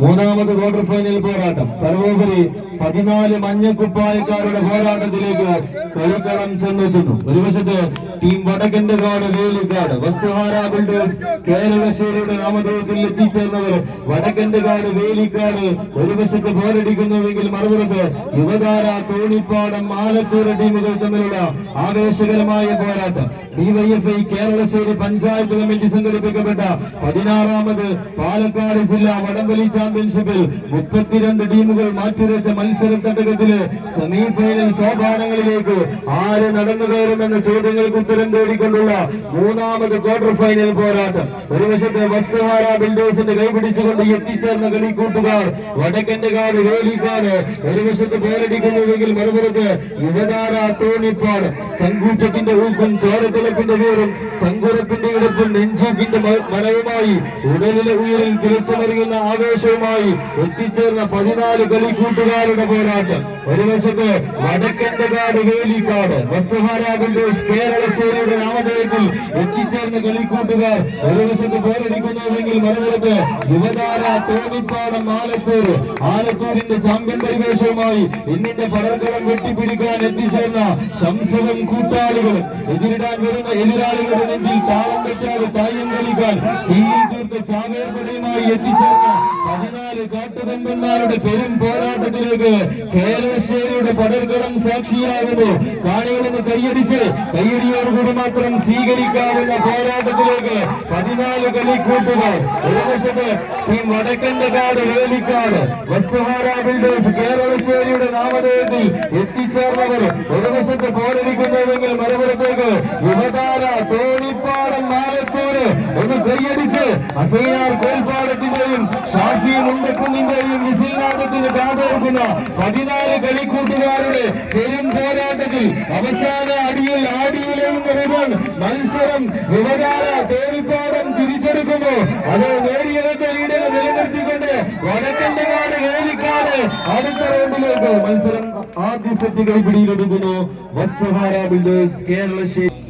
മൂന്നാമത് quarter final പോരാട്ടം. സർവോപരി പതിനാല് മഞ്ഞക്കുപ്പായക്കാരുടെ പോരാട്ടത്തിലേക്ക് കളിക്കളം ചെന്നെത്തുന്നു. ഒരു വശത്ത് ടീം വടക്കന്റെ കാട് വേലിക്കാട് വസ്തുഹാര ബിൽഡേഴ്സ് കേരളശ്ശേരിയുടെ നാമധേയത്തിൽ എത്തിച്ചേർന്നവർ വടക്കന്റെ കാട് വേലിക്കാട് ഒരു വശത്ത് പോരടിക്കുന്നുവെങ്കിൽ മറുപുറത്ത് യുവതാര തോണിപ്പാടം ആലത്തൂർ ടീമുകൾ തമ്മിലുള്ള ആവേശകരമായ പോരാട്ടം. ഡിവൈഎഫ്ഐ കേരളശ്ശേരി പഞ്ചായത്ത് കമ്മിറ്റി സംഘടിപ്പിക്കപ്പെട്ട പതിനാറാമത് പാലക്കാട് ജില്ലാ വടംവലി ചാമ്പ്യൻഷിപ്പിൽ മുപ്പത്തിരണ്ട് ടീമുകൾ മാറ്റിവെച്ച മത്സര തട്ടകത്തിൽ സെമി ഫൈനൽ സോപാനങ്ങളിലേക്ക് ആര് നടന്നു കയറുമെന്ന ചോദ്യങ്ങൾക്ക് ഉത്തരം തേടിക്കൊണ്ടുള്ള മൂന്നാമത് ക്വാർട്ടർ ഫൈനൽ പോരാട്ടം. ഒരു വശത്ത് വസ്തുഹാര ബിൽഡേഴ്സിന്റെ കൈപിടിച്ചുകൊണ്ട് എത്തിച്ചേർന്ന കളിക്കൂട്ടുകാർ വടക്കന്റെ കാട് വേലിക്കാട് ഒരു വശത്ത് പോരടിക്കുന്നുവെങ്കിൽ മറുപുറത്ത് യുവതാര തോണിപ്പാട്. ചങ്കൂറ്റത്തിന്റെ ഊക്കും ചോരത്തിളപ്പിന്റെ വീറും സങ്കുറപ്പിന്റെ ഇടപ്പും നെഞ്ചൂക്കിന്റെ മണവുമായി ഉടലിലെ ഉയരിൽ തിളച്ചുമറിയുന്ന ആവേശവുമായി എത്തിച്ചേർന്ന പതിനാല് കളിക്കൂട്ടുകാരുടെ പോരാട്ടം. ഒരു വശത്ത് വടക്കന്റെ കാട് വേലിക്കാട് വസ്തുഹാര ബിൽഡേഴ്സ് കേരളശ്ശേരിയുടെ നാമധേയത്തിൽ എത്തിച്ചേർന്ന കളിക്കൂട്ടുകാർ. ഒരു വശത്ത് പോരടിക്കുന്നുവെങ്കിൽ മറുപടത്ത് യുവതാര തോന്നിപ്പാടം ആലത്തൂർ ആലത്തൂരിന്റെ ചാമ്പ്യൻ പരിവേഷവുമായി ഇന്നിന്റെ പടർക്കളം വെട്ടിപ്പിടിക്കാൻ എത്തിച്ചേർന്ന ശംസവും കൂട്ടാളികളും എതിരിടാൻ വരുന്ന എതിരാളികളുടെ നെഞ്ചിൽ താളം വെക്കാതെ തായം കളിക്കാൻ തീയിൽ തീർത്ത ചാവേർപടയുമായി എത്തിച്ചേർന്ന പതിനാല് കാട്ടുകൊമ്പന്മാരുടെ പെരും പോരാട്ടത്തിലേക്ക് കേരളശ്ശേരിയുടെ പടർക്കളം സാക്ഷിയാകുന്നു. കാണികളൊന്ന് കൈയടിച്ച് കൈയടിയോടുകൂടി മാത്രം സ്വീകരിക്കാവുന്ന പോരാട്ടത്തിലേക്ക് പതിനാല് കളിക്കൂട്ടുകാർ ഒരു വശത്ത് ടീം വടക്കന്റെ കാട് വേലിക്കാട്. വസ്തുഹാര ബിൽഡേഴ്സ് കേരളശ്ശേരിയുടെ നാമധേയത്തിൽ എത്തിച്ചേർന്നവർ. ഒരു വശത്ത് പോരടിക്കുന്നുവെങ്കിൽ മറുപുറത്തേക്ക് യുവതാര ഒന്ന് കൈയടിച്ച് അസൈനാർ കോൽപ്പാടത്തിന്റെയും ഷാഫി മുണ്ടക്കുന്നിന്റെയും വിസിൽനാഥത്തിന് കാതോർക്കുന്ന പതിനാല് കളിക്കൂട്ടുകാരുടെ പെരും പോരാട്ടത്തിൽ അവസാന അടിയിൽ ആടിയിലെന്ന് റിബൺ. മത്സരം യുവതാര തേവിപ്പാടം തിരിച്ചെടുക്കുന്നു. അത് നേടിയെടുത്ത ലീഡിനെ നിലനിർത്തിക്കൊണ്ട് വടക്കന്റെ നാട് വേലിക്കാട് അടുത്ത റൗണ്ടിലേക്ക് മത്സരം ആദ്യ സെറ്റ് കൈപിടിയിലെടുക്കുന്നു വസ്തുഹാര ബിൽഡേഴ്സ് കേരള അത്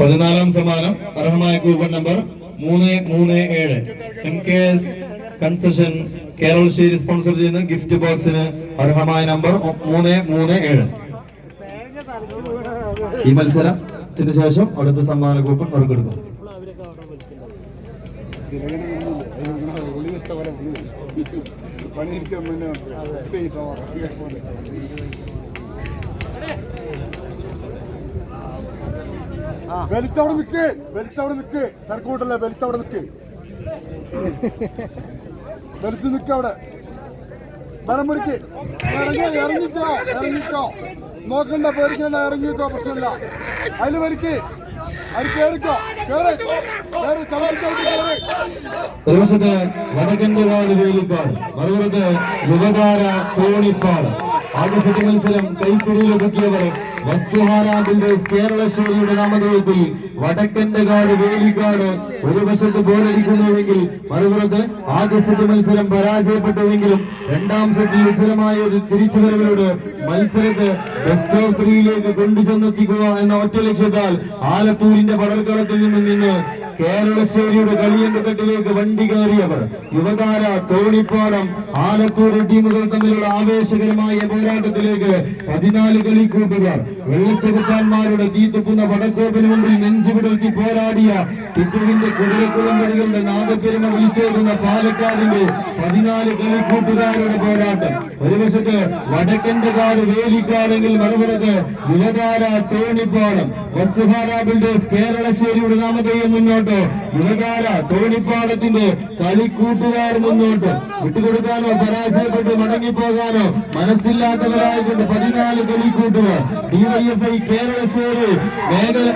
പതിനാലാം സമ്മാനം അർഹമായ കൂപ്പൺ നമ്പർ മൂന്ന് മൂന്ന് ഏഴ്. M K S concession Keralassery sponsor ചെയ്യുന്ന ഗിഫ്റ്റ് ബോക്സിന് അർഹമായ നമ്പർ മൂന്ന് മൂന്ന് ഏഴ്. ഈ മത്സരത്തിന് ശേഷം അടുത്ത സമ്മാന കൂപ്പൺ നറുക്കെടുക്കും പണിയിരിക്കാൻ മുന്നേ വലിച്ചവിടെ നിക്ക് വലിച്ചവിടെ നിക്ക് തിരക്കൂട്ടല്ലേ വലിച്ചവിടെ നിക്ക് വലിച്ചു നിക്ക് അവിടെ. ബലം പിടിക്ക് ഇറങ്ങി ഇറങ്ങിക്കോ ഇറങ്ങിക്കോ. നോക്കണ്ട പേടിക്കണ്ട ഇറങ്ങിക്കോ പ്രശ്നമില്ല. അതിൽ വലിക്ക് ഒരു വശത്ത് വടക്കന്റെ വാട് വേലിപ്പാട് മറുപുറത്ത് യുവതാര തോണിപ്പാട് ആദ്യ സെറ്റ് മത്സരം കൈപ്പിടിയിലൊതുക്കിയവർ വസ്തുഹാരാബിന്റെ കേരളശ്ശേരിയുടെ നാമധേയത്തിൽ വടക്കന്റെ കാട് വേലിക്കാട് ഒരു വശത്ത് ഗോളടിക്കുന്നുവെങ്കിൽ മറുപുറത്ത് ആദ്യ സെറ്റ് മത്സരം പരാജയപ്പെട്ടുവെങ്കിലും രണ്ടാം സെറ്റിൽ ഉജ്ജലമായ ഒരു തിരിച്ചുവരവിലൂടെ മത്സരത്തെ ബെസ്റ്റ് ഓഫ് ത്രീയിലേക്ക് കൊണ്ടുചെന്നെത്തിക്കുക എന്ന ഒറ്റ ലക്ഷ്യത്താൽ ആലത്തൂരിന്റെ പടർക്കളത്തിൽ നിന്നും നിന്ന് കേരളശ്ശേരിയുടെ കളിയന്റെ തട്ടിലേക്ക് വണ്ടി കയറിയവർ യുവതാര തോണിപ്പാടം ആലത്തൂർ ടീമുകൾ തമ്മിലുള്ള ആവേശകരമായ പോരാട്ടത്തിലേക്ക് പതിനാല് കളിക്കൂട്ടുകാർ വെള്ളച്ചെകുത്താന്മാരുടെ തീത്തുപ്പുന്ന വടക്കോപ്പിന് മുമ്പിൽ നെഞ്ചുവിടർത്തി പോരാടിയ ടിപ്പുവിന്റെ കുതിരക്കുളം വഴികളുടെ നാദപ്പെരുമ വിളിച്ചേക്കുന്ന പാലക്കാടിന്റെ പതിനാല് കളിക്കൂട്ടുകാരുടെ പോരാട്ടം. ഒരു വശത്ത് വടക്കന്റെ കാട് വേലിക്കാണെങ്കിൽ മറുപുറത്ത് യുവതാര തോണിപ്പാടം. വസ്തുഹാര ബിൽഡേഴ്സ് കേരളശ്ശേരിയുടെ നാമധേയം മുന്നോട്ട് യുവതാര തോണിപ്പാടത്തിന്റെ കളിക്കൂട്ടുകാർ മുന്നോട്ട് വിട്ടുകൊടുക്കാനോ പരാജയപ്പെട്ട് മടങ്ങിപ്പോകാനോ മനസ്സില്ലാത്തവരായിക്കൊണ്ട് പതിനാല് കളിക്കൂട്ടുകാർ ഡിവൈഎഫ്ഐ കേരളശ്ശേരി മേഖല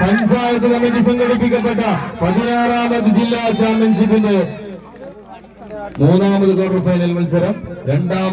പഞ്ചായത്ത് കമ്മിറ്റി സംഘടിപ്പിക്കപ്പെട്ട പതിനാറാമത് ജില്ലാ ചാമ്പ്യൻഷിപ്പിന്റെ മൂന്നാമത് ക്വാർട്ടർ ഫൈനൽ മത്സരം. രണ്ടാം